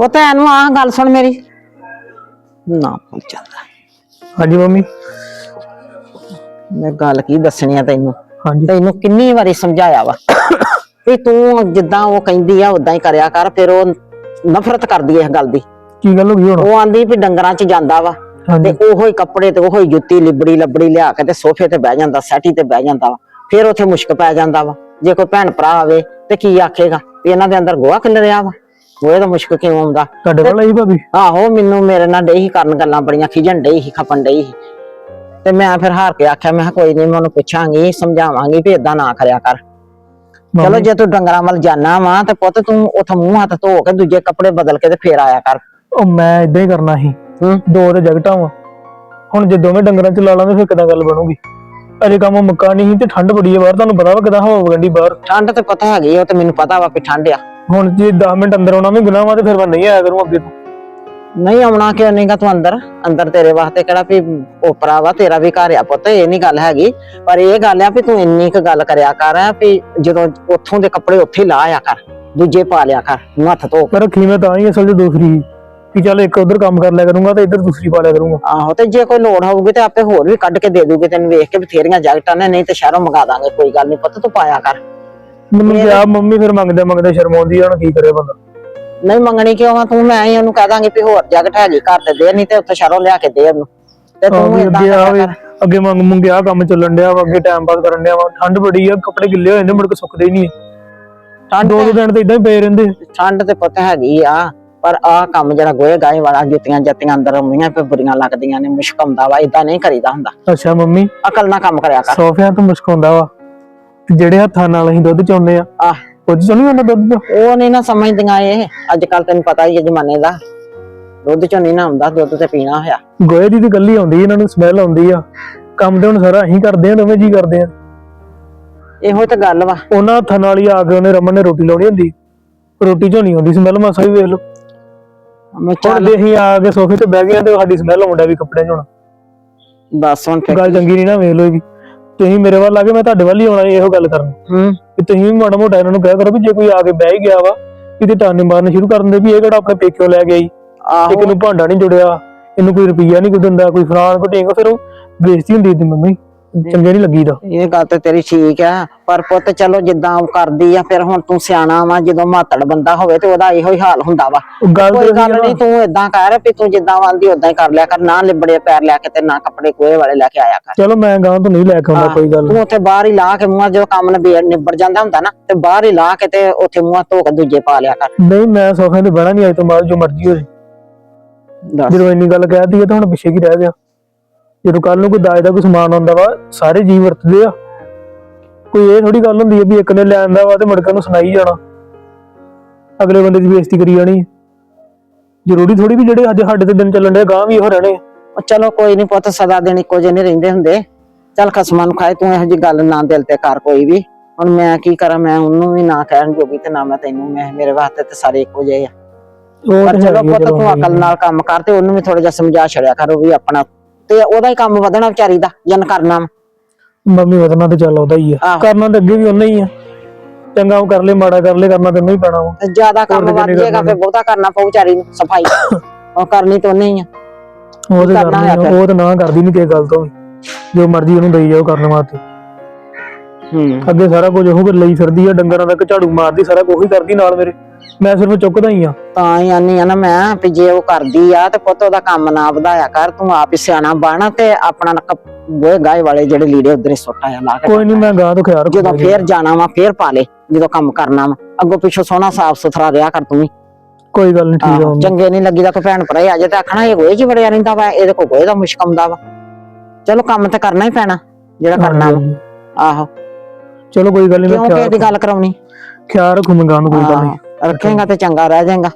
ਉਹ ਤਾਂ ਇਹਨੂੰ ਆ ਗੱਲ ਸੁਣ ਮੇਰੀ। ਨਾ ਪਹੁੰਚਦਾ ਹਾਂਜੀ ਮੰਮੀ। ਮੈਂ ਗੱਲ ਕੀ ਦੱਸਣੀ ਆ ਤੈਨੂੰ? ਹਾਂਜੀ। ਤੈਨੂੰ ਕਿੰਨੀ ਵਾਰੀ ਸਮਝਾਇਆ ਵਾ ਵੀ ਤੂੰ ਜਿੱਦਾਂ ਉਹ ਕਹਿੰਦੀ ਆ ਉਦਾਂ ਹੀ ਕਰਿਆ ਕਰ ਫਿਰ ਉਹ ਨਫ਼ਰਤ ਕਰਦੀ ਇਸ ਗੱਲ ਦੀ। ਕੀ ਗੱਲ ਹੋ ਗਈ ਹੁਣ? ਉਹ ਆਂਦੀ ਵੀ ਡੰਗਰਾਂ 'ਚ ਜਾਂਦਾ ਵਾ ਤੇ ਉਹੋ ਹੀ ਕੱਪੜੇ ਤੇ ਉਹੋ ਹੀ ਜੁੱਤੀ ਲਿਬੜੀ ਲੱਬੜੀ ਲਿਆ ਕੇ ਤੇ ਸੋਫੇ ਤੇ ਬਹਿ ਜਾਂਦਾ ਸੈਟੀ ਤੇ ਬਹਿ ਜਾਂਦਾ ਵਾ। ਫਿਰ ਉੱਥੇ ਮੁਸ਼ਕ ਪੈ ਜਾਂਦਾ ਵਾ। ਜੇ ਕੋਈ ਭੈਣ ਭਰਾ ਆਵੇ ਤੇ ਕੀ ਆਖੇਗਾ ਵੀ ਇਹਨਾਂ ਦੇ ਅੰਦਰ ਗੋਹਾ ਖਿਲ ਰਿਹਾ ਵਾ? ਗੋਹੇ ਦਾ ਮੁਸ਼ਕ ਕਿਉਂ ਆਉਂਦਾ? ਤੁਹਾਡੇ ਕੋਲ ਆਈ ਭਾਬੀ? ਆਹੋ ਮੈਨੂੰ ਮੇਰੇ ਨਾਲ ਡਈ ਕਰਨ ਗੱਲਾਂ ਬੜੀਆਂ ਖਿਜਣ ਡਈ ਹੀ ਖਪਣ ਡਈ ਸੀ। ਤੇ ਮੈਂ ਫਿਰ ਹਾਰ ਕੇ ਆਖਿਆ ਮੈਂ ਕਿਹਾ ਕੋਈ ਨਹੀਂ ਮੈਂ ਉਹਨੂੰ ਪੁੱਛਾਂਗੀ ਸਮਝਾਵਾਂਗੀ ਵੀ ਇਦਾਂ ਨਾ ਕਰਿਆ ਕਰ। ਚਲੋ ਜੇ ਤੂੰ ਡੰਗਰਾਂ ਵੱਲ ਜਾਣਾ ਵਾ ਤੇ ਪੁੱਤ ਤੂੰ ਉੱਥੇ ਮੂੰਹ ਹੱਥ ਧੋ ਕੇ ਦੂਜੇ ਕੱਪੜੇ ਬਦਲ ਕੇ ਤੇ ਫੇਰ ਆਇਆ ਕਰ। ਉਹ ਮੈਂ ਇਦਾਂ ਹੀ ਕਰਨਾ ਸੀ। ਦੋ ਤੇ ਜਗਟਾਂ ਵਾ। ਹੁਣ ਜੇ ਦੋਵੇਂ ਡੰਗਰਾਂ ਚ ਲਾ ਲਾਂਗੇ ਫਿਰ ਕਿਦਾਂ ਗੱਲ ਬਣੂਗੀ? ਅਜੇ ਕੰਮ ਮੁੱਕਾ ਨਹੀਂ ਤੇ ਠੰਡ ਬੜੀ ਹੈ ਬਾਹਰ ਤੁਹਾਨੂੰ ਪਤਾ ਵਾ ਕਿਦਾਂ ਹਵਾ ਵਗੰਡੀ ਬਾਹਰ? ਠੰਡ ਤੇ ਪਤਾ ਹੈਗੀ ਆ, ਉਹ ਤੇ ਮੈਨੂੰ ਪਤਾ ਵਾ ਵੀ ਠੰਡ ਆ। ਹੁਣ ਜੇ 10 ਮਿੰਟ ਅੰਦਰ ਆਉਣਾ ਵੀ ਗੁਨਾਹ ਵਾ ਤੇ ਫਿਰ ਮੈਂ ਨਹੀਂ ਆਇਆ ਕਰੂੰ ਅੱਗੇ ਤੋਂ। ਨਹੀਂ ਆਉਣਾ ਕਿਉਂ ਨਹੀਂਗਾ ਤੂੰ ਅੰਦਰ? ਅੰਦਰ ਤੇਰੇ ਵਾਸਤੇ ਕਿਹੜਾ ਵੀ ਓਪਰਾ ਵਾ ਤੇਰਾ ਵੀ ਘਰ ਆ ਪੁੱਤ ਇਹ ਨਹੀਂ ਗੱਲ ਹੈਗੀ। ਪਰ ਇਹ ਗੱਲ ਆ ਵੀ ਤੂੰ ਇੰਨੀ ਕੁ ਗੱਲ ਕਰਿਆ ਕਰ ਵੀ ਜਦੋਂ ਉੱਥੋਂ ਦੇ ਕੱਪੜੇ ਉੱਥੇ ਲਾ ਆਇਆ ਕਰ ਦੂਜੇ ਪਾ ਲਿਆ ਕਰ ਹੱਥ ਧੋ ਕੇ। ਪਰ ਰੱਖੀ ਮੈਂ ਤਾਂ ਹੀ ਅਸਲ 'ਚ ਦੂਸਰੀ ਸੀ। ਕਿ ਚੱਲ ਇੱਕ ਉਧਰ ਕੰਮ ਕਰ ਲਿਆ ਕਰੂੰਗਾ ਤੇ ਇੱਧਰ ਦੂਸਰੀ ਪਾ ਲਿਆ ਕਰੂੰਗਾ। ਆਹੋ ਤੇ ਜੇ ਕੋਈ ਲੋੜ ਹੋਊਗੀ ਤੇ ਆਪੇ ਹੋਰ ਵੀ ਕੱਢ ਕੇ ਦੇ ਦੂਗੀ ਤੈਨੂੰ ਵੇਖ ਕੇ ਬਥੇਰੀਆਂ ਜੈਕਟਾਂ ਨੇ ਨਹੀਂ ਤੇ ਸ਼ਹਿਰੋਂ ਮੰਗਾ ਦਾਂਗੇ ਕੋਈ ਗੱਲ ਨਹੀਂ ਪੁੱਤ ਤੂੰ ਪਾਇਆ ਕਰ। ਮੈਨੂੰ ਕਿਹਾ ਮੰਮੀ ਫਿਰ ਮੰਗਦੇ ਮੰਗਦੇ ਸ਼ਰਮਾਉਂਦੀ ਆ ਹੁਣ ਕੀ ਕਰੇ ਬੰਦਾ? ਨਹੀਂ ਮੰਗਣੀ ਕਿਉਂ ਆ? ਤੂੰ ਮੈਂ ਹੀ ਉਹਨੂੰ ਕਹਿ ਦਾਂਗੀ ਵੀ ਹੋਰ ਜੈਕਟ ਹੈਗੀ ਘਰ ਤੇ ਦੇ ਨਹੀਂ ਤੇ ਉੱਥੇ ਸ਼ਹਿਰੋਂ ਲਿਆ ਕੇ ਦੇ ਉਹਨੂੰ। ਤੇ ਤੂੰ ਏਦਾਂ ਅੱਗੇ ਆਵੇ ਅੱਗੇ ਮੰਗ ਮੁੰਗਿਆ ਕੰਮ ਚੱਲਣ ਡਿਆ ਵਾ ਅੱਗੇ ਟਾਈਮ ਪਾਸ ਕਰਨ ਡਿਆ ਵਾ ਠੰਡ ਬੜੀ ਆ ਕੱਪੜੇ ਗਿੱਲੇ ਹੋ ਜਾਂਦੇ ਮੁੜ ਕੇ ਸੁੱਕਦੇ ਨਹੀਂ ਠੰਡ ਦੋ ਦਿਨ ਤੇ ਇਦਾਂ ਹੀ ਪਏ ਰਹਿੰਦੇ। ਠੰਡ ਤੇ ਪੁੱਤ ਹੈਗੀ ਆ। ਪਰ ਆਹ ਕੰਮ ਜਿਹੜਾ ਗੋਏ ਗਾਏ ਵਾਲਾ ਜੁੱਤੀਆਂ ਜੱਤੀਆਂ ਅੰਦਰ ਆਉਂਦੀਆਂ ਤੇ ਬੁਰੀਆਂ ਲੱਗਦੀਆਂ ਨੇ ਮੁਸ਼ਕ ਆਉਂਦਾ ਵਾ ਇਦਾਂ ਨਹੀਂ ਕਰੀਦਾ ਹੁੰਦਾ। ਅੱਛਾ ਮੰਮੀ। ਅਕਲ ਨਾਲ ਕੰਮ ਕਰਿਆ ਕਰ। ਸੋਫਿਆਂ ਤੋਂ ਮੁਸ਼ਕ ਆਉਂਦਾ ਵਾ। ਤੇ ਜਿਹੜੇ ਹੱਥਾਂ ਨਾਲ ਅਸੀਂ ਦੁੱਧ ਚੋਂਦੇ ਆ ਆਹ। ਕੁਝ ਚੋਂ ਨਹੀਂ ਹੁੰਦਾ ਦੁੱਧ ਚੋਂ? ਉਹ ਨਹੀਂ ਨਾ ਸਮਝਦੀਆਂ ਇਹ। ਅੱਜ ਕੱਲ ਤੈਨੂੰ ਪਤਾ ਹੀ ਹੈ ਜ਼ਮਾਨੇ ਦਾ। ਦੁੱਧ ਚੋਂ ਨਹੀਂ ਨਾ ਹੁੰਦਾ ਦੁੱਧ ਤੇ ਪੀਣਾ ਹੋਇਆ। ਗੋਏ ਦੀ ਤੇ ਗੱਲੀ ਆਉਂਦੀ ਇਹਨਾਂ ਨੂੰ ਸਮੈਲ ਆਉਂਦੀ ਆ। ਕੰਮ ਤੇ ਹੁਣ ਸਾਰਾ ਅਸੀਂ ਕਰਦੇ ਆ ਦੋਵੇਂ ਜੀ ਕਰਦੇ ਆ। ਇਹੋ ਤਾਂ ਗੱਲ ਵਾ। ਉਹਨਾਂ ਹੱਥਾਂ ਨਾਲ ਹੀ ਆ ਕੇ ਉਹਨੇ ਰਮਨ ਨੇ ਰੋਟੀ ਲਾਉਣੀ ਹੁੰਦੀ। ਰੋਟੀ ਚੋਂ ਨਹੀਂ ਆਉਂਦੀ ਸਮੈਲ ਮਾਸਾ ਵੀ ਵੇਖ ਲਓ। ਮੈਂ ਹੁਣ ਚੱਲ ਅਸੀਂ ਆ ਕੇ ਸੋਫੇ ਤੇ ਬਹਿ ਗਏ ਆ ਤੇ ਸਾਡੀ ਸਮੈਲ ਆਉਂਦਾ ਵੀ ਕੱਪੜਿਆਂ 'ਚ ਹੁਣ ਦੱਸ ਹੁਣ ਫਿਰ ਗੱਲ ਚੰਗੀ ਨਹੀਂ ਨਾ ਵੇਖ ਲਓ ਜੀ। ਤੁਸੀਂ ਮੇਰੇ ਵੱਲ ਆ ਕੇ ਮੈਂ ਤੁਹਾਡੇ ਵੱਲ ਹੀ ਆਉਣਾ ਇਹੋ ਗੱਲ ਕਰਨ। ਹੂੰ। ਕਿ ਤੁਸੀਂ ਵੀ ਮਾੜਾ ਮੋਟਾ ਇਹਨਾਂ ਨੂੰ ਕਹਿਆ ਕਰੋ ਵੀ ਜੇ ਕੋਈ ਆ ਕੇ ਬਹਿ ਹੀ ਗਿਆ ਵਾ ਇਹਦੇ ਟਾਨੇ ਮਾਰਨੇ ਸ਼ੁਰੂ ਕਰ ਦਿੰਦੇ ਵੀ ਇਹ ਕਿਹੜਾ ਆਪਣੇ ਪੇਕਿਓ ਲੈ ਗਿਆ ਜੀ। ਆਹੋ। ਇੱਕ ਨੂੰ ਭਾਂਡਾ ਨਹੀਂ ਜੁੜਿਆ ਇਹਨੂੰ ਕੋਈ ਰੁਪਈਆ ਨਹੀਂ ਕੋਈ ਦਿੰਦਾ ਕੋਈ ਫਲਾਣ ਕੋਈ ਢੀਂਗ ਫਿਰ ਉਹ ਬੇਇੱਜ਼ਤੀ ਹੁੰਦੀ ਦੀ ਮੰਮੀ। ਚੰਗੇ ਨਹੀਂ ਲੱਗੀਦਾ। ਇਹ ਗੱਲ ਤੇ ਤੇਰੀ ਠੀਕ ਆ ਪਰ ਪੁੱਤ ਚਲੋ ਜਿੱਦਾਂ ਉਹ ਕਰਦੀ ਆ ਫਿਰ ਹੁਣ ਤੂੰ ਸਿਆਣਾ ਵਾ ਜਦੋਂ ਮਾਤੜ ਬੰਦਾ ਹੋਵੇ ਤੇ ਉਹਦਾ ਇਹੋ ਹੀ ਹਾਲ ਹੁੰਦਾ ਵਾ। ਗੱਲ ਕੋਈ ਗੱਲ ਨਹੀਂ ਤੂੰ ਇਦਾਂ ਕਰ ਵੀ ਤੂੰ ਜਿੱਦਾਂ ਆਂਦੀ ਉਦਾਂ ਹੀ ਕਰ ਲਿਆ ਕਰ ਨਾ ਲਿਬੜੇ ਪੈਰ ਲਿਆ ਕੇ ਤੇ ਨਾ ਕੱਪੜੇ ਕੋਏ ਵਾਲੇ ਲੈ ਕੇ ਆਇਆ ਕਰ। ਚਲੋ ਮੈਂ ਗਾਂ ਤੋਂ ਨਹੀਂ ਲੈ ਕੇ ਆਉਂਦਾ ਕੋਈ ਗੱਲ। ਤੂੰ ਉੱਥੇ ਬਾਹਰ ਹੀ ਲਾ ਕੇ ਮੂੰਹ ਜਦੋਂ ਕੰਮ ਨਿਬੇੜ ਨਿਬੜ ਜਾਂਦਾ ਹੁੰਦਾ ਨਾ ਤੇ ਬਾਹਰ ਹੀ ਲਾ ਕੇ ਤੇ ਉੱਥੇ ਮੂੰਹ ਧੋ ਕੇ ਦੂਜੇ ਪਾ ਲਿਆ ਕਰ। ਨਹੀਂ ਮੈਂ ਸੋਫੇ ਤੇ ਬਹਿਣਾ ਨਹੀਂ ਅੱਜ ਤੋਂ ਬਾਅਦ ਜੋ ਮਰਜ਼ੀ ਹੋ ਜੇ ਜਦੋਂ ਇੰਨੀ ਗੱਲ ਕਹਿਤੀ ਹੈ ਤਾਂ ਹੁਣ ਪਿੱਛੇ ਕੀ ਰਹਿ ਗਿਆ। ਜਦੋਂ ਕੱਲ ਨੂੰ ਕੋਈ ਦਾਜ ਦਾ ਕੋਈ ਸਮਾਨ ਆਉਂਦਾ ਵਾ ਸਾਰੇ ਜੀ ਵਰਤਦੇ ਆ। ਕੋਈ ਇਹ ਥੋੜੀ ਗੱਲ ਹੁੰਦੀ ਹੈ ਵੀ ਇੱਕ ਨੇ ਲੈ ਆਂਦਾ ਵਾ ਤੇ ਮੁੜ ਕੇ ਉਹਨੂੰ ਸੁਣਾਈ ਜਾਣਾ। ਅਗਲੇ ਬੰਦੇ ਦੀ ਬੇਇੱਜ਼ਤੀ ਕਰੀ ਜਾਣੀ। ਜ਼ਰੂਰੀ ਥੋੜੀ ਵੀ ਜਿਹੜੇ ਅੱਜ ਸਾਡੇ ਤੇ ਦਿਨ ਚੱਲਣ ਦੇ ਗਾਂ ਵੀ ਇਹੋ ਰਹਿਣੇ। ਆ। ਉਹ ਚਲੋ ਕੋਈ ਨਹੀਂ ਪੁੱਤ ਸਦਾ ਦਿਨ ਇੱਕੋ ਜਿਹੇ ਨਹੀਂ ਰਹਿੰਦੇ ਹੁੰਦੇ। ਚੱਲ ਖਸਮਾਂ ਨੂੰ ਖਾਏ ਤੂੰ ਇਹੋ ਜੀ ਗੱਲ ਨਾ ਦਿਲ ਤੇ ਕਰ ਕੋਈ ਵੀ। ਹੁਣ ਮੈਂ ਕੀ ਕਰਾਂ ਮੈਂ ਉਹਨੂੰ ਵੀ ਨਾ ਕਹਿਣ ਜੋਗੀ ਤੇ ਨਾ ਮੈਂ ਤੈਨੂੰ ਮੈਂ ਮੇਰੇ ਵਾਸਤੇ ਤੇ ਸਾਰੇ ਇੱਕੋ ਜਿਹੇ ਆ। ਉਹ ਪਰ ਤੇ ਚਲੋ ਹੈਗੀ ਆ, ਪੁੱਤ ਚਲੋ। ਤੂੰ ਅਕਲ ਨਾਲ ਕੰਮ ਕਰ ਤੇ ਉਹਨੂੰ ਵੀ ਥੋੜਾ ਜਿਹਾ ਸਮਝਾ ਛੜਿਆ ਕਰ ਉਹ ਵੀ ਆਪਣਾ ਤੇ ਉਹਦਾ ਹੀ ਕੰਮ ਵਧਣਾ ਵਿਚਾਰੀ ਦਾ ਜਨ ਕਰਨਾ ਵਾ। ਮੰਮੀ ਵਧਣਾ ਤੇ ਚੱਲ ਉਹਦਾ ਹੀ ਆ ਆਹੋ। ਕਰਨਾ ਤਾਂ ਅੱਗੇ ਵੀ ਉਹਨੇ ਹੀ ਆ ਚੰਗਾ ਉਹ ਕਰ ਲੈ ਮਾੜਾ ਕਰ ਲੈ ਕਰਨਾ ਤੈਨੂੰ ਹੀ ਪੈਣਾ ਵਾ ਤੇ ਜ਼ਿਆਦਾ ਕੰਮ ਹੋਰ ਵੱਧ ਕਿਹਨੇ ਜਾਏਗਾ ਕਰਨਾ ਫਿਰ ਬਹੁਤਾ ਕਰਨਾ ਪਊ ਵਿਚਾਰੀ ਨੂੰ ਸਫ਼ਾਈ ਉਹ ਕਰਨੀ ਤਾਂ ਉਹਨੇ ਹੀ ਆ ਉਹ ਤੇ ਕਰਨਾ ਆ। ਉਹ ਤਾਂ ਨਾ ਕਰਦੀ ਨਹੀਂ ਕਿਸੇ ਗੱਲ ਤੋਂ ਵੀ। ਜੋ ਮਰਜ਼ੀ ਉਹਨੂੰ ਦੇਈ ਜਾਓ ਕਰਨ ਵਾਸਤੇ ਹੂੰ ਅੱਗੇ ਸਾਰਾ ਕੁਝ ਉਹ ਲਈ ਫਿਰਦੀ ਆ ਡੰਗਰਾਂ ਦਾ ਝਾੜੂ ਮਾਰਦੀ ਸਾਰਾ ਕੁਝ ਹੀ ਕਰਦੀ ਨਾਲ ਮੇਰੇ ਮੈਂ ਸਿਰਫ ਚੁੱਕਦਾ ਹੀ ਆ। ਤਾਂ ਹੀ ਆਨੀ ਆ ਨਾ ਮੈਂ ਵੀ ਜੇ ਉਹ ਕਰਦੀ ਆ ਤੇ ਪੁੱਤ ਉਹਦਾ ਕੰਮ ਨਾ ਵਧਾਇਆ ਕਰ ਤੂੰ ਆਪ ਹੀ ਸਿਆਣਾ ਬਣ ਤੇ ਆਪਣਾ ਗੋਹੇ ਗਾਏ ਵਾਲੇ ਜਿਹੜੇ ਲੀੜੇ ਉਧਰੇ ਸੁੱਟ ਆਇਆ ਲਾ ਕੇ ਕੋਈ ਨਹੀਂ ਮੈਂ ਗਾਂ ਤੋਂ ਖਿਆਲ ਜਦੋਂ ਰੱਖੂੰਗਾ ਫੇਰ ਜਾਣਾ ਵਾ ਫੇਰ ਪਾ ਲੈ ਜਦੋਂ ਕੰਮ ਕਰਨਾ ਵਾ। ਅੱਗੋਂ ਪਿੱਛੋਂ ਸੋਹਣਾ ਸਾਫ਼ ਸੁਥਰਾ ਰਿਹਾ ਕਰ ਤੂੰ ਵੀ। ਕੋਈ ਗੱਲ ਨਹੀਂ ਠੀਕ ਆ ਆਹੋ, ਮੰਮੀ। ਚੰਗੇ ਨਹੀਂ ਲੱਗੀਦਾ ਕੋਈ ਭੈਣ ਭਰਾ ਆ ਜੇ ਤਾਂ ਆਖਣਾ ਇਹ ਗੋਹੇ 'ਚ ਹੀ ਵੜਿਆ ਰਹਿੰਦਾ ਵਾ ਇਹਦੇ ਕੋ ਗੋਹੇ ਦਾ ਮੁਸ਼ਕ ਆਉਂਦਾ ਵਾ। ਚਲੋ ਕੰਮ ਤੇ ਕਰਨਾ ਹੀ ਪੈਣਾ ਜਿਹੜਾ ਕਰਨਾ ਵਾ। ਹਾਂਜੀ। ਆਹੋ। ਚਲੋ ਕੋਈ ਗੱਲ ਨਹੀਂ ਕਿਉਂ ਮੈਂ ਕਿਸੇ ਖਿਆਲ ਦੀ ਗੱਲ ਕਰਾਉਣੀ? ਖਿਆਲ ਰੱਖੂ ਮੈਂ ਗਾਂ ਨੂੰ ਕੋਈ ਗੱਲ ਨਹੀਂ ਹਾਂ, ਰੱਖੇਗਾ ਤੇ ਚੰਗਾ ਰਹਿ ਜਾਏਗਾ।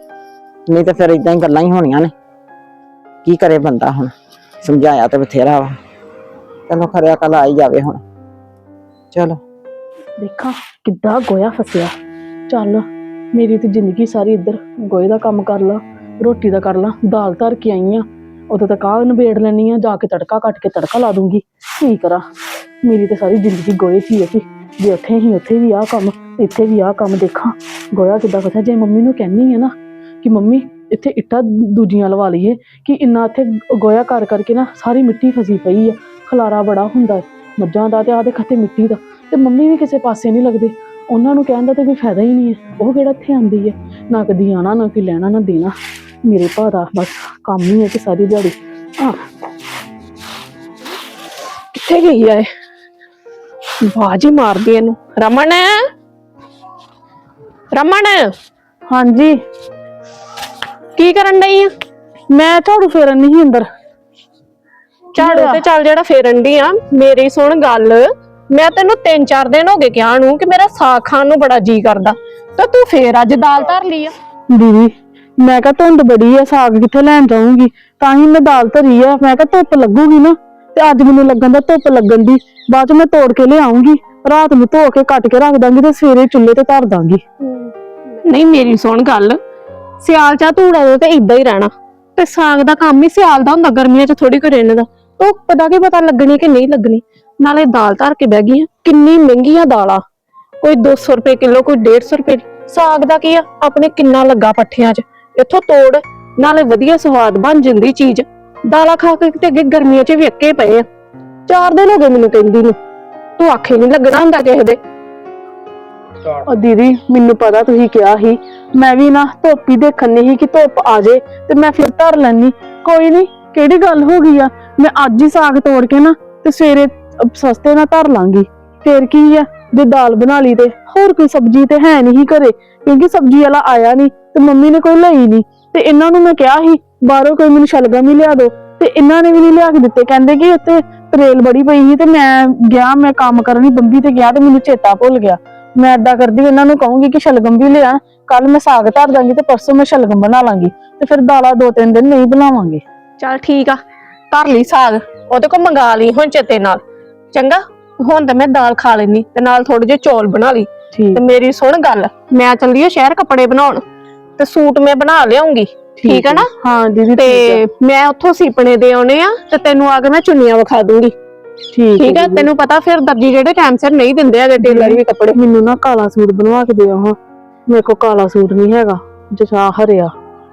ਨਹੀਂ ਤੇ ਫਿਰ ਇਦਾਂ ਹੀ ਗੱਲਾਂ ਹੀ ਹੋਣੀਆਂ ਨੇ। ਕੀ ਕਰੇ ਬੰਦਾ ਹੁਣ? ਸਮਝਾਇਆ ਤੇ ਬਥੇਰਾ ਵਾ। ਚਲੋ ਖਰਿਆ ਕਲ ਆਈ ਜਾਵੇ ਹੁਣ। ਚਲੋ। ਦੇਖਾਂ ਕਿੱਦਾਂ ਗੋਇਆ ਫਸਿਆ। ਚੱਲ, ਮੇਰੀ ਤੇ ਜ਼ਿੰਦਗੀ ਸਾਰੀ ਇੱਧਰ ਗੋਏ ਦਾ ਕੰਮ ਕਰ ਲਾ, ਰੋਟੀ ਦਾ ਕਰ ਲਾ, ਦਾਲ ਧਰ ਕੇ ਆਈ ਆ। ਉਦੋਂ ਤੱਕ ਆਹ ਨਿਬੇੜ ਲੈਣੀ ਆ, ਜਾ ਕੇ ਤੜਕਾ ਕੱਟ ਕੇ ਤੜਕਾ ਲਾ ਦੂੰਗੀ। ਕੀ ਕਰਾਂ? ਮੇਰੀ ਤੇ ਸਾਰੀ ਜ਼ਿੰਦਗੀ ਗੋਏ 'ਚ ਹੀ ਹੈ ਕਿ ਜੇ ਉੱਥੇ ਹੀ ਉੱਥੇ ਵੀ ਆਹ ਕੰਮ, ਇੱਥੇ ਵੀ ਆਹ ਕੰਮ ਦੇਖਾਂ। ਗੋਇਆ ਕਿੱਦਾਂ ਫਸਿਆ ਜੇ ਮੰਮੀ ਨੂੰ ਕਹਿੰਨੀ ਆ ਨਾ ਕਿ ਮੰਮੀ, ਇੱਥੇ ਇੱਟਾਂ ਦੂਜੀਆਂ ਲਵਾ ਲਈਏ, ਕਿ ਇੰਨਾ ਇੱਥੇ ਗੋਇਆ ਕਰ ਕਰਕੇ ਨਾ ਸਾਰੀ ਮਿੱਟੀ ਫਸੀ ਪਈ ਆ, ਖਲਾਰਾ ਬੜਾ ਹੁੰਦਾ ਹੈ ਮੱਝਾਂ ਦਾ ਤੇ ਆਹ ਦੇ ਖੱਤੇ ਮਿੱਟੀ ਦਾ, ਤੇ ਮੰਮੀ ਵੀ ਕਿਸੇ ਪਾਸੇ ਨਹੀਂ ਲੱਗਦੇ। ਉਹਨਾਂ ਨੂੰ ਕਹਿਣ ਦਾ ਤੇ ਕੋਈ ਫਾਇਦਾ ਹੀ ਨਹੀਂ ਹੈ ਉਹ ਕਿਹੜਾ ਇੱਥੇ ਆਂਦੀ ਹੈ ਨਾ ਕਦੀ ਆਣਾ ਨਾ ਕੋਈ ਲੈਣਾ, ਨਾ ਦੇਣਾ। ਮੇਰੇ ਭਾ ਦਾ ਬਸ ਕੰਮ ਹੀ ਹੈ ਕਿ ਸਾਰੀ ਦਿਹਾੜੀ। ਕਿੱਥੇ ਗਈ ਆ ਬਾਜ ਮਾਰਦੀ ਇਹਨੂੰ। ਰਮਨ? ਰਮਨ? ਹਾਂਜੀ। ਕੀ ਕਰਨ ਡਈ ਆ? ਮੈਂ ਝਾੜੂ ਫੇਰਨ ਨਹੀਂ ਅੰਦਰ। ਝਾੜੂ ਤੇ ਚੱਲ ਜਿਹੜਾ ਫੇਰਨ ਡਈ ਆ ਮੇਰੀ ਸੁਣ ਗੱਲ। ਮੈਂ ਤੈਨੂੰ 3-4 ਦਿਨ ਹੋ ਗਏ ਕਿਹਾ ਨੂੰ ਕਿ ਮੇਰਾ ਸਾਗ ਖਾਣ ਨੂੰ ਬੜਾ ਜੀ ਕਰਦਾ। ਤੇ ਤੂੰ ਫੇਰ ਅੱਜ ਦਾਲ ਧਰ ਲਈ ਆ। ਦੀਦੀ ਮੈਂ ਕਿਹਾ ਧੁੰਦ ਬੜੀ ਆ ਸਾਗ ਕਿੱਥੇ ਲੈਣ ਜਾਊਂਗੀ? ਤਾਂ ਹੀ ਮੈਂ ਦਾਲ ਧਰੀ ਆ ਮੈਂ ਕਿਹਾ ਧੁੱਪ ਲੱਗੂਗੀ ਨਾ। ਤੇ ਅੱਜ ਮੈਨੂੰ ਲੱਗਣ ਦਾ ਧੁੱਪ ਲੱਗਣ ਦੀ। ਬਾਅਦ ਚ ਮੈਂ ਤੋੜ ਕੇ ਲਿਆਉਂਗੀ। ਰਾਤ ਨੂੰ ਧੋ ਕੇ ਕੱਟ ਕੇ ਰੱਖ ਦਾਂਗੀ ਤੇ ਸਵੇਰੇ ਚੁੱਲ੍ਹੇ ਤੇ ਧਰ ਦਾਂਗੀ। ਨਹੀਂ, ਮੇਰੀ ਸੁਣ ਗੱਲ। ਸਿਆਲ ਚਾ ਧੂੜਾ ਦੇ ਤੇ ਇਦਾਂ ਹੀ ਰਹਿਣਾ। ਤੇ ਸਾਗ ਦਾ ਕੰਮ ਹੀ ਸਿਆਲ ਦਾ ਹੁੰਦਾ, ਗਰਮੀਆਂ ਚ ਥੋੜੀ ਕੁ ਰਹਿਣ ਦਾ। ਧੁੱਪ ਦਾ ਕੀ ਪਤਾ ਲੱਗਣੀ ਕਿ ਨਹੀਂ ਲੱਗਣੀ। ਨਾਲੇ ਦਾਲ ਧਰ ਕੇ ਬਹਿ ਗਈ ਆ। ਕਿੰਨੀ ਮਹਿੰਗੀਆਂ ਦਾਲਾਂ। ਕੋਈ 200 ਰੁਪਏ ਕਿਲੋ, ਕੋਈ 150 ਰੁਪਏ। ਸਾਗ ਦਾ ਕੀ ਆ? ਆਪਣੇ ਕਿੰਨਾ ਲੱਗਾ ਪੱਠਿਆਂ 'ਚ। ਇੱਥੋਂ ਤੋੜ, ਨਾਲੇ ਵਧੀਆ ਸਵਾਦ ਬਣ ਜਾਂਦੀ ਚੀਜ਼। ਦਾਲਾਂ ਖਾ ਕੇ ਤੇ ਅੱਗੇ ਗਰਮੀਆਂ 'ਚ ਵੀ ਅੱਕੇ ਪਏ ਆ। ਚਾਰ ਦਿਨ ਹੋ ਗਏ ਮੈਨੂੰ ਕਹਿੰਦੀ ਨੂੰ। ਤੂੰ ਆਖੇ ਨਹੀਂ ਲੱਗਣਾ ਹੁੰਦਾ ਕਿਸੇ ਦੇ। ਉਹ ਦੀਦੀ ਮੈਨੂੰ ਪਤਾ ਤੁਸੀਂ ਕਿਹਾ ਸੀ। ਮੈਂ ਵੀ ਨਾ ਧੁੱਪ ਹੀ ਦੇਖਣ ਨਹੀਂ ਸੀ ਕਿ ਧੁੱਪ ਆ ਜੇ ਤੇ ਮੈਂ ਫਿਰ ਧਰ ਲੈਣੀ ਕੋਈ ਨਹੀਂ ਕਿਹੜੀ ਗੱਲ ਹੋ ਗਈ ਆ? ਮੈਂ ਅੱਜ ਹੀ ਸਾਗ ਤੋੜ ਕੇ ਨਾ ਤੇ ਸਵੇਰੇ ਅਹ ਸਸਤੇ ਨਾਲ ਧਰ ਲਾਂਗੀ। ਫੇਰ ਕੀ ਆ? ਜੇ ਦਾਲ ਬਣਾ ਲਈ ਤੇ ਹੋਰ ਕੋਈ ਸਬਜ਼ੀ ਤੇ ਹੈ ਨਹੀਂ ਘਰੇ ਕਿਉਂਕਿ ਸਬਜ਼ੀ ਵਾਲਾ ਆਇਆ ਨਹੀਂ ਤੇ ਮੰਮੀ ਨੇ ਕੋਈ ਲਈ ਨਹੀਂ। ਤੇ ਇਹਨਾਂ ਨੂੰ ਮੈਂ ਕਿਹਾ ਸੀ ਬਾਹਰੋਂ ਕੋਈ ਮੈਨੂੰ ਸ਼ਲਗਮ ਹੀ ਲਿਆ ਦਿਓ ਤੇ ਇਹਨਾਂ ਨੇ ਵੀ ਨਹੀਂ ਲਿਆ ਕੇ ਦਿੱਤੇ। ਕਹਿੰਦੇ ਕਿ ਉੱਥੇ ਤਰੇਲ ਬੜੀ ਪਈ ਸੀ ਤੇ ਮੈਂ ਗਿਆ ਮੈਂ ਕੰਮ ਕਰਨ ਲਈ ਬੰਬੀ ਤੇ ਗਿਆ ਤੇ ਮੈਨੂੰ ਚੇਤਾ ਭੁੱਲ ਗਿਆ। ਮੈਂ ਏਦਾਂ ਕਰਦੀ ਇਹਨਾਂ ਨੂੰ ਕਹੂੰਗੀ ਕਿ ਸ਼ਲਗਮ ਵੀ ਲਿਆ ਕੱਲ ਮੈਂ ਸਾਗ ਧਰ ਦਾਂਗੀ ਤੇ ਪਰਸੋਂ ਮੈਂ ਸ਼ਲਗਮ ਬਣਾ ਲਾਂਗੀ ਤੇ ਫਿਰ ਦਾਲਾਂ ਦੋ ਤਿੰਨ ਦਿਨ ਨਹੀਂ ਬਣਾਵਾਂਗੇ। ਚੱਲ ਠੀਕ ਆ ਧਰ ਲਈ ਸਾਗ ਉਹਦੇ ਕੋ ਮੰਗਾ ਲਈ ਹੁਣ ਚੇਤੇ ਨਾਲ। ਚੰਗਾ ਹੁਣ ਤਾਂ ਮੈਂ ਦਾਲ ਖਾ ਲੈਣੀ ਤੇ ਨਾਲ ਥੋੜੇ ਜਿਹੇ ਚੌਲ ਬਣਾ ਲਈ। ਤੇ ਮੇਰੀ ਸੁਣ ਗੱਲ ਮੈਂ ਚੱਲੀ ਆ ਸ਼ਹਿਰ ਕੱਪੜੇ ਬਣਾਉਣ। ਤੇ ਸੂਟ ਮੈਂ ਬਣਾ ਲਿਆਉਂਗੀ ਠੀਕ ਆ ਨਾ? ਹਾਂ ਦੀਦੀ ਤੇ ਮੈਂ ਉੱਥੋਂ ਸੀਪਣੇ ਦੇ ਆਉਣੇ ਆ ਤੇ ਤੈਨੂੰ ਆ ਕੇ ਮੈਂ ਚੁੰਨੀਆਂ ਵਿਖਾ ਦੂੰਗੀ। ਠੀਕ ਠੀਕ ਆ ਤੈਨੂੰ ਪਤਾ ਫਿਰ ਦਰਜੀ ਜਿਹੜੇ ਟਾਈਮ ਸਿਰ ਨਹੀਂ ਦਿੰਦੇ ਹੈਗੇ ਟੇਲਰ ਵੀ ਕੱਪੜੇ। ਮੈਨੂੰ ਨਾ ਕਾਲਾ ਸੂਟ ਬਣਵਾ ਕੇ ਦਿਓ ਹਾਂ। ਮੇਰੇ ਕੋਲ ਕਾਲਾ ਸੂਟ ਨਹੀਂ ਹੈਗਾ ਜਸਾ ਹਰਿਆ।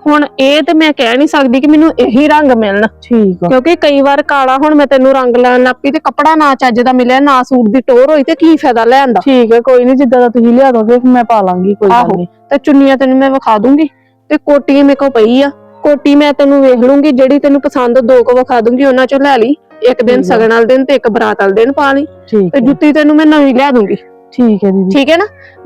ਹੁਣ ਇਹ ਤੇ ਮੈਂ ਕਹਿ ਨਹੀਂ ਸਕਦੀ ਕਿ ਮੈਨੂੰ ਇਹੀ ਰੰਗ ਮਿਲਣ। ਠੀਕ ਆ। ਕਿਉਂਕਿ ਕਈ ਵਾਰ ਕਾਲਾ ਹੁਣ ਮੈਂ ਤੈਨੂੰ ਰੰਗ ਲੈਣ ਲੱਪੀ ਤੇ ਕੱਪੜਾ ਨਾ ਚੱਜ ਦਾ ਮਿਲਿਆ ਨਾ ਸੂਟ ਦੀ ਟੋਰ ਹੋਈ ਤੇ ਕੀ ਫਾਇਦਾ ਲੈਣ ਦਾ? ਠੀਕ ਹੈ ਕੋਈ ਨਹੀਂ ਜਿੱਦਾਂ ਦਾ ਤੁਸੀਂ ਲਿਆ ਦੋਗੇ ਮੈਂ ਪਾ ਲਾਂਗੀ ਕੋਈ ਗੱਲ ਆਹੋ। ਨਹੀਂ। ਤੇ ਚੁੰਨੀਆਂ ਤੈਨੂੰ ਮੈਂ ਵਿਖਾ ਦੂੰਗੀ ਤੇ ਕੋਟੀ ਮੇਰੇ ਕੋਲ ਪਈ ਆ। ਕੋਟੀ ਮੈਂ ਤੈਨੂੰ ਵੇਖ ਲੂੰਗੀ ਜਿਹੜੀ ਤੈਨੂੰ ਪਸੰਦ ਦੋ ਕੋ ਵਿਖਾ ਦੂੰਗੀ ਉਹਨਾਂ ਚੋਂ ਲੈ ਲਈ। ਇੱਕ ਦਿਨ। ਸਗਨ ਵਾਲੇ ਦਿਨ ਤੇ ਇੱਕ ਬਰਾਤ ਵਾਲੇ ਦਿਨ ਪਾ ਲਈ। ਠੀਕ ਤੇ ਹੈ ਜੁੱਤੀ ਤੈਨੂੰ ਮੈਂ ਨਵੀਂ ਲਿਆ ਦੂੰਗੀ। ਠੀਕ ਹੈ ਦੀਦੀ। ਠੀਕ ਹੈ ਨਾ?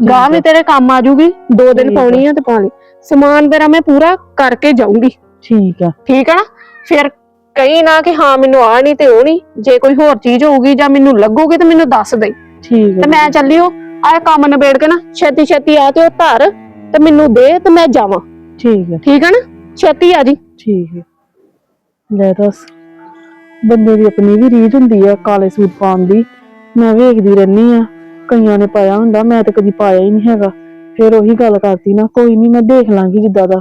ਗਾਂ ਵੀ ਤੇਰੇ ਕੰਮ ਆ ਜੂਗੀ ਦੋ ਦਿਨ ਠੀਕ ਆ। ਪਾਉਣੀ ਆ ਤੇ ਪਾ ਲਈ। ਸਮਾਨ ਤੇਰਾ ਮੈਂ ਪੂਰਾ ਕਰਕੇ ਜਾਊਂਗੀ। ਠੀਕ ਆ। ਠੀਕ ਹੈ ਨਾ? ਫਿਰ ਕਹੀ ਨਾ ਕਿ ਹਾਂ ਮੈਨੂੰ ਆ ਨਹੀਂ ਤੇ ਉਹ ਨਹੀਂ ਜੇ ਕੋਈ ਹੋਰ ਚੀਜ਼ ਹੋਊਗੀ ਜਾਂ ਮੈਨੂੰ ਲੱਗੂਗੀ ਤੇ ਮੈਨੂੰ ਦੱਸ ਦੇ। ਠੀਕ ਹੈ ਤੇ ਮੈਂ ਚੱਲਿਓ ਆਹ ਕੰਮ ਨਿਬੇੜ ਕੇ ਨਾ ਛੇਤੀ ਛੇਤੀ ਆ ਕੇ ਉਹ ਧਰ। ਤੇ ਮੈਨੂੰ ਦੇ ਤੇ ਮੈਂ ਜਾਵਾਂ। ਠੀਕ ਹੈ। ਠੀਕ ਹੈ ਨਾ? ਛੇਤੀ ਆ ਜੀ। ਠੀਕ ਹੈ। ਲੈ ਦੱਸ ਬੰਦੇ ਦੀ ਆਪਣੀ ਵੀ ਰੀਝ ਹੁੰਦੀ ਆ ਕਾਲੇ ਸੂਟ ਪਾਉਣ ਦੀ। ਮੈਂ ਵੇਖਦੀ ਰਹਿਨੀ ਆ ਕਈਆਂ ਨੇ ਪਾਇਆ ਹੁੰਦਾ ਮੈਂ ਤਾਂ ਕਦੀ ਪਾਇਆ ਹੀ ਨਹੀਂ ਹੈਗਾ। ਫਿਰ ਉਹੀ ਗੱਲ ਕਰਤੀ ਨਾ ਕੋਈ ਨਹੀਂ ਮੈਂ ਦੇਖ ਲਾਂਗੀ ਜਿੱਦਾਂ ਦਾ।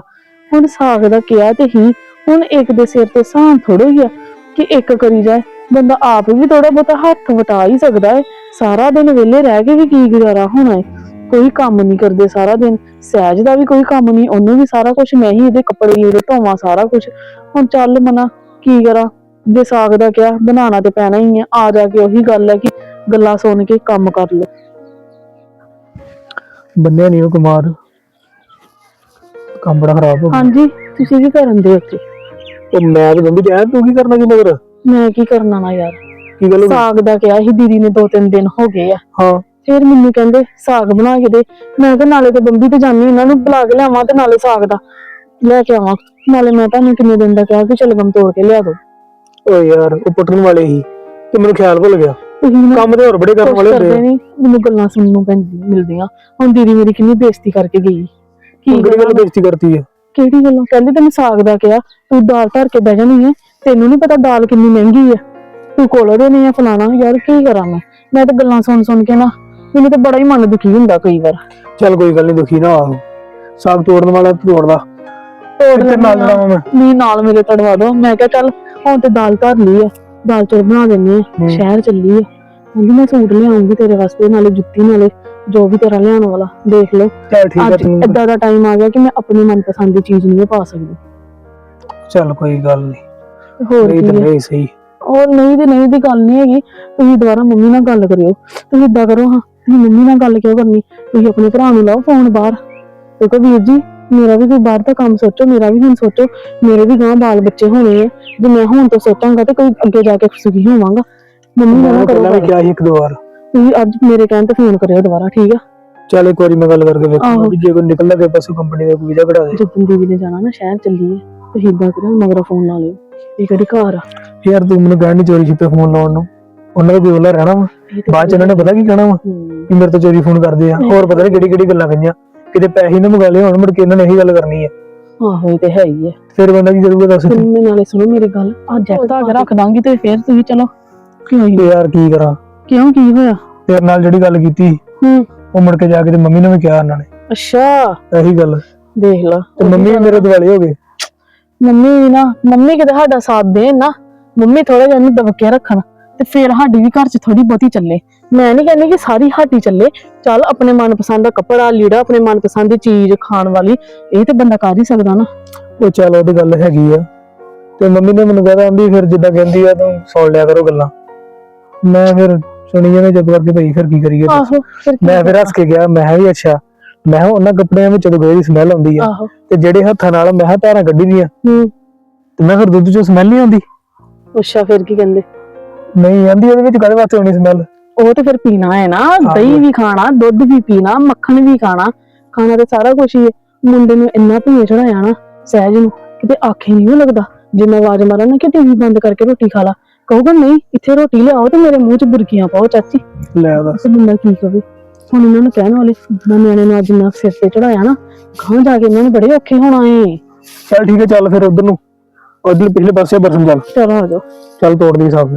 ਹੁਣ ਸਾਗ ਦਾ ਕਿਹਾ ਤੇ ਹੀ ਹੁਣ ਇੱਕ ਦੇ ਸਿਰ ਤੇ ਸਾਂ ਥੋੜੋ ਹੀ ਆ ਕਿ ਇੱਕ ਕਰੀ ਜਾਏ। ਬੰਦਾ ਆਪ ਵੀ ਥੋੜਾ ਬਹੁਤਾ ਹੱਥ ਵਟਾ ਹੀ ਸਕਦਾ ਹੈ ਸਾਰਾ ਦਿਨ ਵਿਹਲੇ ਰਹਿ ਕੇ ਵੀ ਕੀ ਗੁਜ਼ਾਰਾ ਹੋਣਾ ਹੈ ਕੋਈ ਕੰਮ ਨਹੀਂ ਕਰਦੇ ਸਾਰਾ ਦਿਨ। ਸਹਿਜ ਦਾ ਵੀ ਕੋਈ ਕੰਮ ਨਹੀਂ ਉਹਨੂੰ ਵੀ ਸਾਰਾ ਕੁਝ ਮੈਂ ਹੀ ਇਹਦੇ ਕੱਪੜੇ ਲੀੜੇ ਧੋਵਾਂ ਸਾਰਾ ਕੁਝ ਹੁਣ ਚੱਲ ਮਨਾ ਕੀ ਕਰਾਂ? ਜੇ ਸਾਗ ਦਾ ਕਿਹਾ ਬਣਾਉਣਾ ਤੇ ਪੈਣਾ ਹੀ ਹੈ ਆ ਜਾ ਕੇ ਉਹੀ ਗੱਲ ਹੈ ਕਿ ਗੱਲਾਂ ਸੁਣ ਕੇ ਕੰਮ ਕਰ ਲਓ ਬੰਨਿਆ ਨਹੀਂ ਉਹ ਕੁਮਾਰ। ਕੰਮ ਬੜਾ ਖਰਾਬ ਹੋ ਗਿਆ। ਹਾਂਜੀ ਤੁਸੀਂ ਕੀ ਕਰਨ ਦੇ ਉੱਤੇ ਉਹ ਮੈਂ ਤਾਂ ਬੰਬੀ ਜਾਇਆ ਤੂੰ ਕੀ ਕਰਨਾ ਕੀ ਮਗਰ? ਮੈਂ ਕੀ ਕਰਨਾ ਨਾ ਯਾਰ? ਕੀ ਗੱਲ ਹੋ ਗਈ? ਸਾਗ ਦਾ ਕਿਹਾ ਸੀ ਦੀਦੀ ਨੇ ਦੋ ਤਿੰਨ ਦਿਨ ਹੋ ਗਏ ਆ। ਹਾਂ। ਫਿਰ ਮੈਨੂੰ ਕਹਿੰਦੇ ਸਾਗ ਬਣਾ ਕੇ ਦੇ। ਮੈਂ ਕਿਹਾ ਨਾਲੇ ਤੇ ਬੰਬੀ ਤੇ ਜਾਨੀ ਉਹਨਾਂ ਨੂੰ ਬੁਲਾ ਕੇ ਲਿਆਵਾਂ ਤੇ ਨਾਲੇ ਸਾਗ ਦਾ। ਲੈ ਕੇ ਆਵਾਂ। ਨਾਲੇ ਮੈਂ ਤੁਹਾਨੂੰ ਕਿੰਨੇ ਦਿਨ ਦਾ ਕਿਹਾ ਕਿ ਚਲਗਮ ਤੋੜ ਕੇ ਲਿਆ ਦੋ। ਓਏ ਯਾਰ ਉਹ ਪੁੱਟਣ ਵਾਲੇ ਹੀ। ਤੇ ਮੈਨੂੰ ਖਿਆਲ ਭੁੱਲ ਗਿਆ। ਕੰਮ ਤੇ ਹੋਰ ਬੜੇ ਕਰਨ ਵਾਲੇ ਹੁੰਦੇ ਆ। ਮੈਨੂੰ ਗੱਲਾਂ ਸੁਣਨ ਨੂੰ ਪੈਂਦੀ- ਮਿਲਦੀਆਂ। ਹੁਣ ਦੀਦੀ ਮੇਰੀ ਕਿੰਨੀ ਬੇਇੱਜ਼ਤੀ ਕਰਕੇ ਗਈ। ਕੀ ਗੱਲ? ਬੇਇੱਜ਼ਤੀ ਕਰਤੀ ਹੈ ਕਿਹੜੀ ਗੱਲੋਂ? ਕਹਿੰਦੇ ਤੈਨੂੰ ਸਾਗ ਦਾ ਕਿਹਾ ਤੂੰ ਦਾਲ ਧਰ ਕੇ ਬਹਿ ਜਾਣੀ ਹੈ ਤੈਨੂੰ ਨਹੀਂ ਪਤਾ ਦਾਲ ਕਿੰਨੀ ਮਹਿੰਗੀ ਹੈ ਤੂੰ ਕੋਲ ਉਹਦੇ ਨਹੀਂ ਆ ਫਲਾਣਾ। ਯਾਰ ਕੀ ਕਰਾਂ ਮੈਂ? ਮੈਂ ਤਾਂ ਗੱਲਾਂ ਸੁਣ ਸੁਣ ਕੇ ਨਾ ਮੈਨੂੰ ਤਾਂ ਬੜਾ ਹੀ ਮਨ ਦੁਖੀ ਹੁੰਦਾ ਕਈ ਵਾਰ। ਚੱਲ ਕੋਈ ਗੱਲ ਨਹੀਂ ਦੁਖੀ ਨਾ ਆਹੋ ਸਾਗ ਤੋੜਨ ਵਾਲਾ ਤੋੜਦਾ। ਤੋੜ ਤੇ ਨਾਲ ਲੈਂਦੀ ਜਾਵਾਂ ਮੈਂ। ਨਹੀਂ ਨਾਲ ਮੇਰੇ ਤੜਵਾ ਦੋ। ਮੈਂ ਕਿਹਾ ਚੱਲ ਹੁਣ ਤੇ ਦਾਲ ਧਰ ਲਈ ਆ। ਦਾਲ ਚੌਲ ਬਣਾ ਦਿੰਨੀ ਆ। ਸ਼ਹਿਰ ਚੱਲੀ ਆ। ਕਹਿੰਦੀ ਮੈਂ ਸੂਟ ਲਿਆਉਂਗੀ ਤੇਰੇ ਵਾਸਤੇ ਨਾਲੇ ਜੁੱਤੀ ਨਾਲੇ ਜੋ ਵੀ ਤੇਰਾ ਲਿਆਉਣ ਵਾਲਾ ਦੇਖ ਲਓ। ਚੱਲ ਠੀਕ ਹੈ ਤੂੰ। ਏਦਾਂ ਦਾ ਟਾਈਮ ਆ ਗਿਆ ਕਿ ਮੈਂ ਆਪਣੀ ਮਨਪਸੰਦ ਦੀ ਚੀਜ਼ ਨਹੀਂ ਪਾ ਸਕਦੀ। ਚੱਲ ਕੋਈ ਗੱਲ ਨਹੀਂ ਹੋਰ ਨਹੀਂ ਕੀ ਤਾਂ ਨਹੀਂ ਸਹੀ। ਔਰ ਨਹੀਂ ਤੇ ਨਹੀਂ ਦੀ ਗੱਲ ਨਹੀਂ ਹੈਗੀ। ਤੁਸੀਂ ਦੁਬਾਰਾ ਮੰਮੀ ਨਾਲ ਗੱਲ ਕਰਿਓ। ਤੁਸੀਂ ਏਦਾਂ ਕਰੋ ਹਾਂ। ਤੁਸੀਂ ਮੰਮੀ ਨਾਲ ਗੱਲ ਕਿਉਂ ਕਰਨੀ? ਤੁਸੀਂ ਆਪਣੇ ਭਰਾ ਨੂੰ ਲਾਓ ਫੋਨ ਬਾਹਰ। ਤੇ ਕਹੋ ਵੀਰ ਜੀ ਮੇਰਾ ਵੀ ਕੋਈ ਬਾਹਰ ਦਾ ਕੰਮ ਸੋਚੋ ਮੇਰਾ ਵੀ ਹੁਣ ਸੋਚੋ ਮੇਰੇ ਵੀ ਗਾਂ ਬਾਲ ਬੱਚੇ ਹੋਣੇ ਆ। ਜੇ ਮੈਂ ਹੁਣ ਤੋਂ ਸੋਚਾਂਗਾ ਤੇ ਕੋਈ ਅੱਗੇ ਜਾ ਕੇ ਸੁਖੀ ਹੋਵਾਂਗਾ। ਮੰਮੀ ਨਾਲ ਮੈਂ ਕਰੋ ਪਹਿਲਾਂ ਵੀ ਗੱਲ। ਕਿਹਾ ਸੀ ਇੱਕ ਦੋ ਵਾਰ। ਤੁਸੀਂ ਅੱਜ ਮੇਰੇ ਕਹਿਣ ਤੇ ਫੋਨ ਕਰਿਓ ਦੁਬਾਰਾ ਠੀਕ ਆ? ਚੱਲ ਇੱਕ ਵਾਰੀ ਮੈਂ ਗੱਲ ਕਰਕੇ ਵੇਖਾਂ। ਆਹੋ। ਵੀ ਜੇ ਕੋਈ ਨਿਕਲਦਾ ਕੇ ਪਾਸੋਂ ਕੰਪਨੀ ਦਾ ਕੋਈ ਵੀਜ਼ਾ ਕਢਾ ਦੇ। ਜਦੋਂ ਦੀਦੀ ਨੇ ਜਾਣਾ ਨਾ ਸ਼ਹਿਰ ਚੱਲੀਏ। ਤੁਸੀਂ ਏਦਾਂ ਕਰਿਓ ਮਗਰੋਂ ਫੋਨ ਲਾ ਲਿਓ। ਇਹ ਕਿਹੜੀ ਘਰ ਆ? ਯਾਰ ਤੂੰ ਮੈਨੂੰ ਕਹਿਣ ਨਹੀਂ ਚੋਰੀ ਛਿਪੇ ਫੋਨ ਲਾਉਣ ਨੂੰ। ਉਹਨਾਂ ਦਾ ਕੋਈ ਉਹਲਾ ਰਹਿਣਾ ਵਾ। ਇਹ ਤੇ ਬਾਅਦ ਚ ਇਹਨਾਂ ਨੇ ਪਤਾ ਕੀ ਕਹਿਣਾ ਵਾ? ਹੂੰ। ਕਿ ਮੇਰੇ ਤੋਂ ਚੋਰੀ ਫੋਨ ਕਰਦੇ ਆ ਹੋਰ ਪਤਾ ਨਹੀਂ ਕਿਹੜੀ ਕਿਹੜੀ ਗੱਲਾਂ ਕਹੀਆਂ। ਕਿਤੇ ਪੈਸੇ ਨਾ ਮੰਗਾ ਲਏ ਹੁਣ ਮੁੜ ਕੇ ਇਹਨਾਂ ਨੇ ਇਹੀ ਗੱਲ ਕਰਨੀ ਹੈ ਆਹੋ ਇਹ ਤੇ ਹੈ ਹੀ ਹੈ ਫਿਰ ਬੰਦਾ ਕੀ ਕਰੂਗਾ ਦੱਸ? ਤੇ ਮੈਂ ਨਾਲੇ ਸੁਣੋ ਮੇਰੀ ਗੱਲ ਆ ਜੈਕਟ ਕੇ ਰੱਖ ਦਾਂਗੀ ਤੇ ਫੇਰ ਤੁਸੀਂ ਚਲੋ। ਕਿਉਂ ਤੇ ਯਾਰ ਕੀ ਕਰਾਂ? ਕਿਉਂ ਕੀ ਹੋਇਆ? ਤੇਰੇ ਨਾਲ ਜਿਹੜੀ ਗੱਲ ਕੀਤੀ ਹੂੰ। ਉਹ ਮੁੜ ਕੇ ਜਾ ਕੇ ਤੇ ਮੰਮੀ ਨੇ ਵੀ ਕਿਹਾ ਉਹਨਾਂ ਨੇ। ਅੱਛਾ। ਇਹੀ ਗੱਲ। ਦੇਖ ਲਾ ਤੇ ਮੰਮੀ ਵੀ ਮੇਰੇ ਦਿਵਾਲੇ ਹੋ ਗਏ। ਮੰਮੀ ਵੀ ਨਾ ਮੰਮੀ ਕਿਤੇ ਸਾਡਾ ਸਾਥ ਦੇ ਨਾ ਮੰਮੀ ਥੋੜਾ ਜਿਹਾ ਨੂੰ ਦਬਕੇ ਰੱਖਣ। ਤੇ ਫੇਰ ਸਾਡੀ ਵੀ ਘਰ 'ਚ ਥੋੜੀ ਬਹੁਤੀ ਚੱਲੇ। ਮੈਂ ਨਹੀਂ ਕਹਿੰਦੀ ਕਿ ਸਾਰੀ ਸਾਡੀ ਚੱਲੇ। ਚੱਲ ਆਪਣੇ ਮਨਪਸੰਦ ਦਾ ਕੱਪੜਾ ਲੀੜਾ ਆਪਣੇ ਮਨਪਸੰਦ ਦੀ ਚੀਜ਼ ਖਾਣ ਵਾਲੀ ਇਹ ਤੇ ਬੰਦਾ ਕਰ ਹੀ ਸਕਦਾ ਨਾ। ਉਹ ਚੱਲ ਉਹਦੀ ਗੱਲ ਹੈਗੀ ਆ। ਤੇ ਮੰਮੀ ਨੇ ਮੈਨੂੰ ਕਹਦਾ ਆਂਦੀ ਫਿਰ ਜਿੱਦਾਂ ਕਹਿੰਦੀ ਆ ਤੂੰ ਸੁਣ ਲਿਆ ਕਰੋ ਗੱਲਾਂ। ਮੈਂ ਫਿਰ ਸੁਣੀ ਜਾਂਦੇ ਜਦ ਕਰਕੇ ਭਈ ਫਿਰ ਕੀ ਕਰੀਏ ਦੱਸ? ਆਹੋ ਫਿਰ ਕੀ ਮੈਂ ਫਿਰ ਹੱਸ ਕੇ ਗਿਆ ਮੈਂ ਕਿਹਾ ਵੀ ਅੱਛਾ। ਮੈਂ ਕਿਹਾ ਉਹਨਾਂ ਕੱਪੜਿਆਂ ਵਿੱਚ ਜਦੋਂ ਗੋਹੇ ਦੀ ਸਮੈਲ ਆਉਂਦੀ ਆ। ਆਹੋ। ਤੇ ਜਿਹੜੇ ਹੱਥਾਂ ਨਾਲ ਮੈਂ ਕਿਹਾ ਧਾਰਾਂ ਕੱਢੀ ਦੀਆਂ। ਹੂੰ। ਤੇ ਮੈਂ ਫਿਰ ਦੁੱਧ ਚੋਂ ਸਮੈਲ ਨਹੀਂ ਆਉਂਦੀ। ਅੱਛਾ ਫਿਰ ਕੀ ਕਹਿੰਦੇ? ਨਹੀਂ ਆਂਦੀ ਉਹਦੇ ਵਿੱਚ ਕਾਹਦੇ ਵਾਸਤੇ ਆਉਣੀ ਸਮੈਲ ਉਹ ਤੇ ਫਿਰ ਪੀਣਾ ਹੈ ਨਾ ਦਹੀਂ ਵੀ ਖਾਣਾ ਦੁੱਧ ਵੀ ਪੀਣਾ ਮੱਖਣ ਵੀ ਖਾਣਾ ਖਾਣਾ ਤੇ ਸਾਰਾ ਕੁਝ ਹੀ ਹੈ। ਮੁੰਡੇ ਨੂੰ ਇੰਨਾ ਭੂਏ ਚੜਾਇਆ ਨਾ ਸਹਿਜ ਨੂੰ ਕਿਤੇ ਆਖੇ ਨਹੀਂ ਲੱਗਦਾ। ਜੇ ਮੈਂ ਆਵਾਜ਼ ਮਾਰਾਂ ਨਾ ਕਿ ਟੀਵੀ ਬੰਦ ਕਰਕੇ ਰੋਟੀ ਖਾ ਲਾ। ਕਹੂਗਾ ਨਹੀਂ ਇੱਥੇ ਰੋਟੀ ਲਿਆਓ ਤੇ ਮੇਰੇ ਮੂੰਹ 'ਚ ਬੁਰਕੀਆਂ ਪਾਓ ਚਾਚੀ। ਲੈ ਦੱਸ। ਬੰਦਾ ਕੀ ਕਵੇ? ਹੁਣ ਇਹਨਾਂ ਨੂੰ ਕਹਿਣ ਵਾਲੇ ਮੈਂ ਨਿਆਣੇ ਨੂੰ ਅੱਜ ਇੰਨਾ ਸਿਰ ਤੇ ਚੜਾਇਆ ਨਾ ਗਾਂ ਜਾ ਕੇ ਇਹਨਾਂ ਨੂੰ ਬੜੇ ਔਖੇ ਹੋਣਾ ਏ। ਚੱਲ ਠੀਕ ਹੈ ਚੱਲ ਫਿਰ ਉਧਰ ਨੂੰ। ਉਧਰ ਪਿਛਲੇ ਪਾਸੇ ਬਰਸਨ ਚੱਲ। ਚਲੋ ਆ ਜਾਓ। ਚੱਲ ਤੋੜ ਦੀ ਸਾਫ਼।